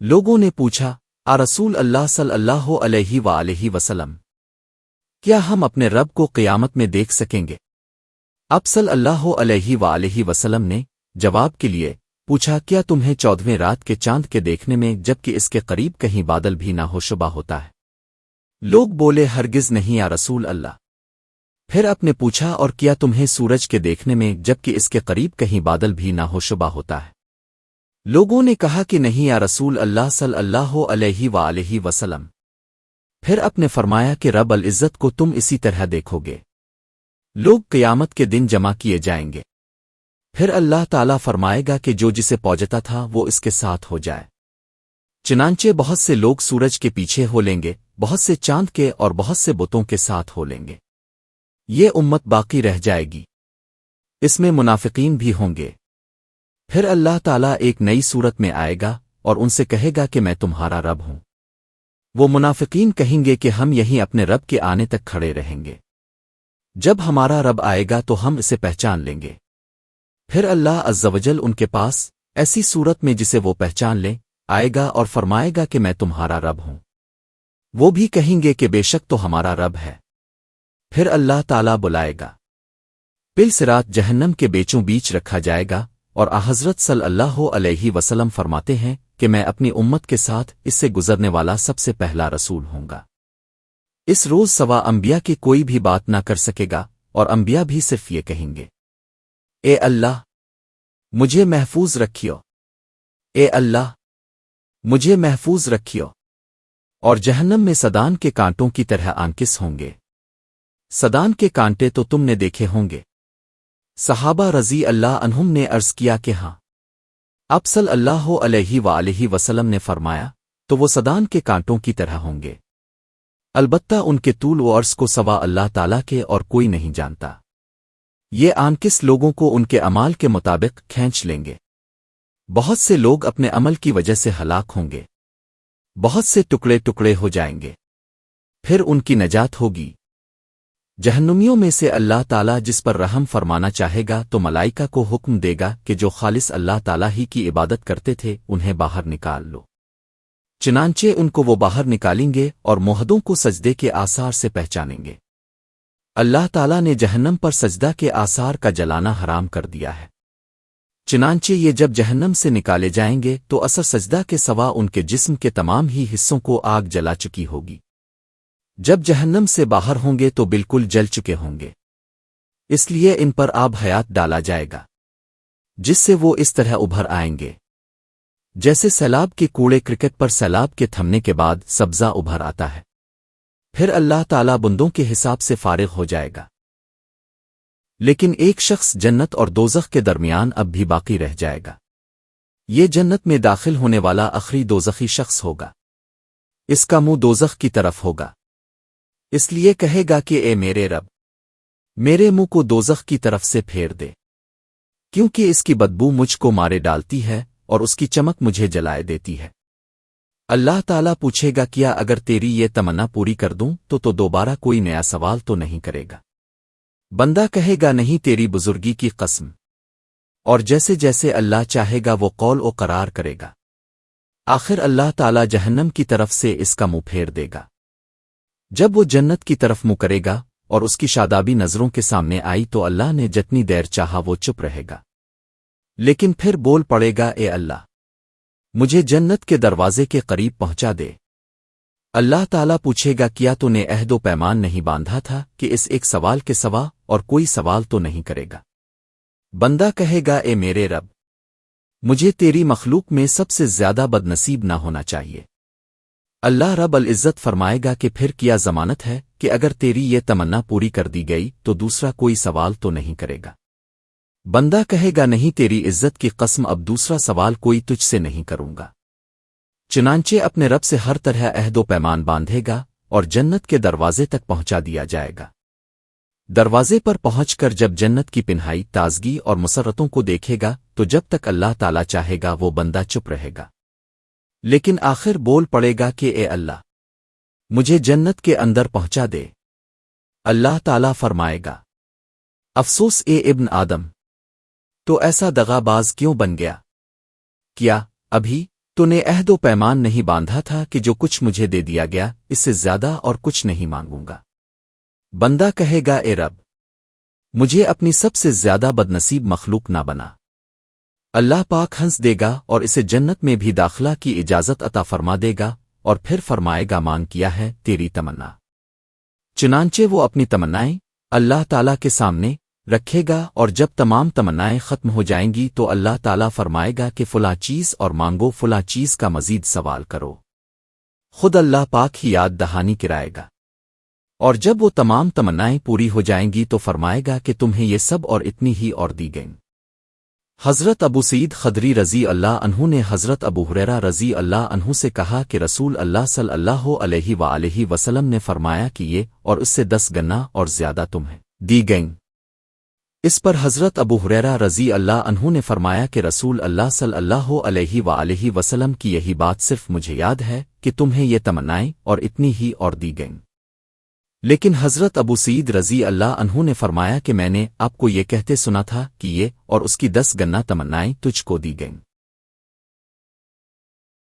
لوگوں نے پوچھا، آ رسول اللہ صلی اللہ علیہ وآلہ وسلم، کیا ہم اپنے رب کو قیامت میں دیکھ سکیں گے؟ اب صلی اللہ علیہ وآلہ وسلم نے جواب کے لیے پوچھا، کیا تمہیں چودھویں رات کے چاند کے دیکھنے میں جبکہ اس کے قریب کہیں بادل بھی نہ ہو شبہ ہوتا ہے؟ لوگ بولے، ہرگز نہیں آ رسول اللہ۔ پھر آپ نے پوچھا، اور کیا تمہیں سورج کے دیکھنے میں جبکہ اس کے قریب کہیں بادل بھی نہ ہو شبہ ہوتا ہے؟ لوگوں نے کہا کہ نہیں آ رسول اللہ صلی اللہ علیہ وآلہ وسلم۔ پھر اپنے فرمایا کہ رب العزت کو تم اسی طرح دیکھو گے۔ لوگ قیامت کے دن جمع کیے جائیں گے۔ پھر اللہ تعالیٰ فرمائے گا کہ جو جسے پوجتا تھا وہ اس کے ساتھ ہو جائے۔ چنانچہ بہت سے لوگ سورج کے پیچھے ہو لیں گے، بہت سے چاند کے اور بہت سے بتوں کے ساتھ ہو لیں گے۔ یہ امت باقی رہ جائے گی۔ اس میں منافقین بھی ہوں گے۔ پھر اللہ تعالیٰ ایک نئی صورت میں آئے گا اور ان سے کہے گا کہ میں تمہارا رب ہوں۔ وہ منافقین کہیں گے کہ ہم یہیں اپنے رب کے آنے تک کھڑے رہیں گے۔ جب ہمارا رب آئے گا تو ہم اسے پہچان لیں گے۔ پھر اللہ عزوجل ان کے پاس ایسی صورت میں جسے وہ پہچان لیں، آئے گا اور فرمائے گا کہ میں تمہارا رب ہوں۔ وہ بھی کہیں گے کہ بے شک تو ہمارا رب ہے۔ پھر اللہ تعالیٰ بلائے گا۔ پل سرات جہنم کے بیچوں بیچ رکھا جائے گا اور حضرت صلی اللہ علیہ وسلم فرماتے ہیں کہ میں اپنی امت کے ساتھ اس سے گزرنے والا سب سے پہلا رسول ہوں گا۔ اس روز سوا انبیاء کی کوئی بھی بات نہ کر سکے گا اور انبیاء بھی صرف یہ کہیں گے۔ اے اللہ، مجھے محفوظ رکھیو۔ اے اللہ، مجھے محفوظ رکھیو۔ اور جہنم میں سدان کے کانٹوں کی طرح آنکس ہوں گے۔ سدان کے کانٹے تو تم نے دیکھے ہوں گے۔ صحابہ رضی اللہ عنہم نے عرض کیا کہ ہاں۔ اب صلی اللہ علیہ وآلہ وسلم نے فرمایا، تو وہ سدان کے کانٹوں کی طرح ہوں گے۔ البتہ ان کے طول و عرض کو سوا اللہ تعالیٰ کے اور کوئی نہیں جانتا۔ یہ آن کس لوگوں کو ان کے امال کے مطابق کھینچ لیں گے؟ بہت سے لوگ اپنے عمل کی وجہ سے ہلاک ہوں گے۔ بہت سے ٹکڑے ٹکڑے ہو جائیں گے۔ پھر ان کی نجات ہوگی۔ جہنمیوں میں سے اللہ تعالیٰ جس پر رحم فرمانا چاہے گا تو ملائکہ کو حکم دے گا کہ جو خالص اللہ تعالیٰ ہی کی عبادت کرتے تھے انہیں باہر نکال لو۔ چنانچہ ان کو وہ باہر نکالیں گے اور موہدوں کو سجدے کے آثار سے پہچانیں گے۔ اللہ تعالیٰ نے جہنم پر سجدہ کے آثار کا جلانا حرام کر دیا ہے۔ چنانچہ یہ جب جہنم سے نکالے جائیں گے تو اثر سجدہ کے سوا ان کے جسم کے تمام ہی حصوں کو آگ جلا چکی ہوگی۔ جب جہنم سے باہر ہوں گے تو بالکل جل چکے ہوں گے۔ اس لیے ان پر آب حیات ڈالا جائے گا، جس سے وہ اس طرح ابھر آئیں گے۔ جیسے سیلاب کے کوڑے کرکٹ پر سیلاب کے تھمنے کے بعد سبزہ ابھر آتا ہے، پھر اللہ تعالی بندوں کے حساب سے فارغ ہو جائے گا۔ لیکن ایک شخص جنت اور دوزخ کے درمیان اب بھی باقی رہ جائے گا۔ یہ جنت میں داخل ہونے والا اخری دوزخی شخص ہوگا۔ اس کا منہ دوزخ کی طرف ہوگا۔ اس لیے کہے گا کہ اے میرے رب، میرے منہ کو دوزخ کی طرف سے پھیر دے، کیونکہ اس کی بدبو مجھ کو مارے ڈالتی ہے اور اس کی چمک مجھے جلائے دیتی ہے۔ اللہ تعالیٰ پوچھے گا، کیا اگر تیری یہ تمنا پوری کر دوں تو تو دوبارہ کوئی نیا سوال تو نہیں کرے گا؟ بندہ کہے گا، نہیں تیری بزرگی کی قسم۔ اور جیسے جیسے اللہ چاہے گا، وہ قول و قرار کرے گا۔ آخر اللہ تعالیٰ جہنم کی طرف سے اس کا منہ پھیر دے گا۔ جب وہ جنت کی طرف منہ کرے گا اور اس کی شادابی نظروں کے سامنے آئی تو اللہ نے جتنی دیر چاہا وہ چپ رہے گا۔ لیکن پھر بول پڑے گا، اے اللہ، مجھے جنت کے دروازے کے قریب پہنچا دے۔ اللہ تعالیٰ پوچھے گا، کیا تو نے عہد و پیمان نہیں باندھا تھا کہ اس ایک سوال کے سوا اور کوئی سوال تو نہیں کرے گا؟ بندہ کہے گا، اے میرے رب، مجھے تیری مخلوق میں سب سے زیادہ بد نصیب نہ ہونا چاہیے۔ اللہ رب العزت فرمائے گا کہ پھر کیا ضمانت ہے کہ اگر تیری یہ تمنا پوری کر دی گئی تو دوسرا کوئی سوال تو نہیں کرے گا۔ بندہ کہے گا نہیں تیری عزت کی قسم اب دوسرا سوال کوئی تجھ سے نہیں کروں گا۔ چنانچہ اپنے رب سے ہر طرح عہد و پیمان باندھے گا اور جنت کے دروازے تک پہنچا دیا جائے گا۔ دروازے پر پہنچ کر جب جنت کی پنہائی، تازگی اور مسرتوں کو دیکھے گا تو جب تک اللہ تعالی چاہے گا وہ بندہ چپ رہے گا۔ لیکن آخر بول پڑے گا کہ اے اللہ، مجھے جنت کے اندر پہنچا دے۔ اللہ تعالی فرمائے گا، افسوس اے ابن آدم، تو ایسا دغا باز کیوں بن گیا؟ کیا ابھی تو نے عہد و پیمان نہیں باندھا تھا کہ جو کچھ مجھے دے دیا گیا، اس سے زیادہ اور کچھ نہیں مانگوں گا؟ بندہ کہے گا، اے رب، مجھے اپنی سب سے زیادہ بدنصیب مخلوق نہ بنا۔ اللہ پاک ہنس دے گا اور اسے جنت میں بھی داخلہ کی اجازت عطا فرما دے گا اور پھر فرمائے گا، مانگ کیا ہے تیری تمنا۔ چنانچہ وہ اپنی تمنائیں اللہ تعالی کے سامنے رکھے گا اور جب تمام تمنائیں ختم ہو جائیں گی تو اللہ تعالیٰ فرمائے گا کہ فلاں چیز اور مانگو فلاں چیز کا مزید سوال کرو۔ خود اللہ پاک ہی یاد دہانی کرائے گا۔ اور جب وہ تمام تمنائیں پوری ہو جائیں گی تو فرمائے گا کہ تمہیں یہ سب اور اتنی ہی اور دی گئیں۔ حضرت ابو سعید خدری رضی اللہ عنہ نے حضرت ابو حریرہ رضی اللہ عنہ سے کہا کہ رسول اللہ صلی اللہ علیہ وآلہ وسلم نے فرمایا کہ یہ اور اس سے دس گنا اور زیادہ تمہیں دی گئیں۔ اس پر حضرت ابو حریرہ رضی اللہ عنہ نے فرمایا کہ رسول اللہ صلی اللہ علیہ وآلہ وسلم کی یہی بات صرف مجھے یاد ہے کہ تمہیں یہ تمنائیں اور اتنی ہی اور دی گئیں۔ لیکن حضرت ابو سعید رضی اللہ عنہ نے فرمایا کہ میں نے آپ کو یہ کہتے سنا تھا کہ یہ اور اس کی دس گنا تمنائیں تجھ کو دی گئیں۔